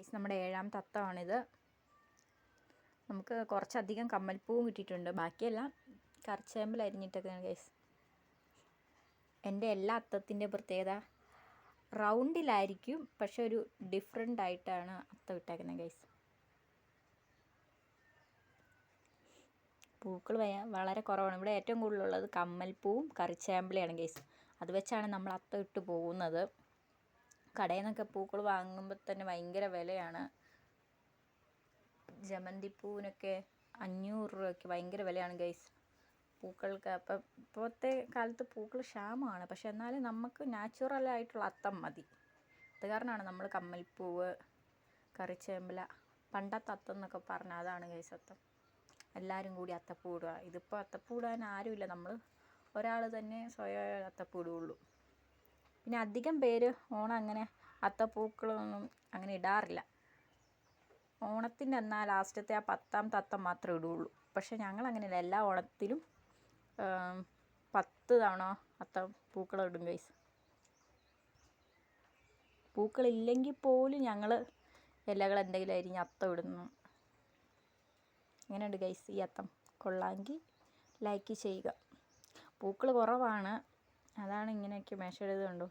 Guys നമ്മുടെ ഏഴാം അത്തമാണിത് നമുക്ക് കുറച്ചധികം കമ്മൽപ്പൂവും കിട്ടിയിട്ടുണ്ട്. ബാക്കിയെല്ലാം കറിച്ചേമ്പിൽ അരിഞ്ഞിട്ടൊക്കെയാണ് ഗൈസ് എന്റെ എല്ലാ അത്തത്തിന്റെ പ്രത്യേകത റൗണ്ടിലായിരിക്കും പക്ഷെ ഒരു ഡിഫറെന്റ് ആയിട്ടാണ് അത്തം ഇട്ടേക്കുന്നത് ഗൈസ് പൂക്കൾ വളരെ കുറവാണ്. ഇവിടെ ഏറ്റവും കൂടുതലുള്ളത് കമ്മൽപ്പൂവും കറിച്ചേമ്പിളയാണ് ഗൈസ് അത് വെച്ചാണ് നമ്മൾ അത്തം ഇട്ട് പോകുന്നത്. കടയിൽ നിന്നൊക്കെ പൂക്കൾ വാങ്ങുമ്പോൾ തന്നെ ഭയങ്കര വിലയാണ്. ജമന്തിപ്പൂവിനൊക്കെ അഞ്ഞൂറ് രൂപയ്ക്ക് ഭയങ്കര വിലയാണ് ഗൈസ് പൂക്കൾക്ക് അപ്പം ഇപ്പോഴത്തെ കാലത്ത് പൂക്കൾ ക്ഷാമമാണ്. പക്ഷെ എന്നാലും നമുക്ക് നാച്ചുറൽ ആയിട്ടുള്ള അത്തം മതി. അത് കാരണമാണ് നമ്മൾ കമ്മൽപ്പൂവ് കറിച്ചേമ്പല പണ്ടത്തെ അത്തം എന്നൊക്കെ പറഞ്ഞാൽ അതാണ് ഗൈസ് അത്തം. എല്ലാവരും കൂടി അത്തപ്പൂ ഇടുക. ഇതിപ്പോൾ അത്തപ്പൂ ഇടാൻ ആരുമില്ല. നമ്മൾ ഒരാൾ തന്നെ സ്വയം അത്തപ്പൂ ഇടുകയുള്ളൂ. പിന്നെ അധികം പേര് ഓണം അങ്ങനെ അത്തപ്പൂക്കളൊന്നും അങ്ങനെ ഇടാറില്ല. ഓണത്തിന്റെ എന്നാൽ ലാസ്റ്റത്തെ ആ പത്താമത്തെ തത്തം മാത്രമേ ഇടുകയുള്ളൂ പക്ഷെ ഞങ്ങൾ അങ്ങനെയല്ല എല്ലാ ഓണത്തിലും ആം, പത്ത് തവണ അത്തം ഇടും ഗൈസ് പൂക്കളില്ലെങ്കിൽ പോലും ഞങ്ങൾ ഇലകൾ എന്തെങ്കിലും അരിഞ്ഞ് അത്തം ഇടുന്നു. ഇങ്ങനെയുണ്ട് ഗൈസ് ഈ അത്തം. കൊള്ളാമെങ്കിൽ ലൈക്ക് ചെയ്യുക. പൂക്കൾ കുറവാണ്. അതാണ് ഇങ്ങനെയൊക്കെ മെഷർ ചെയ്ത് കണ്ടോ?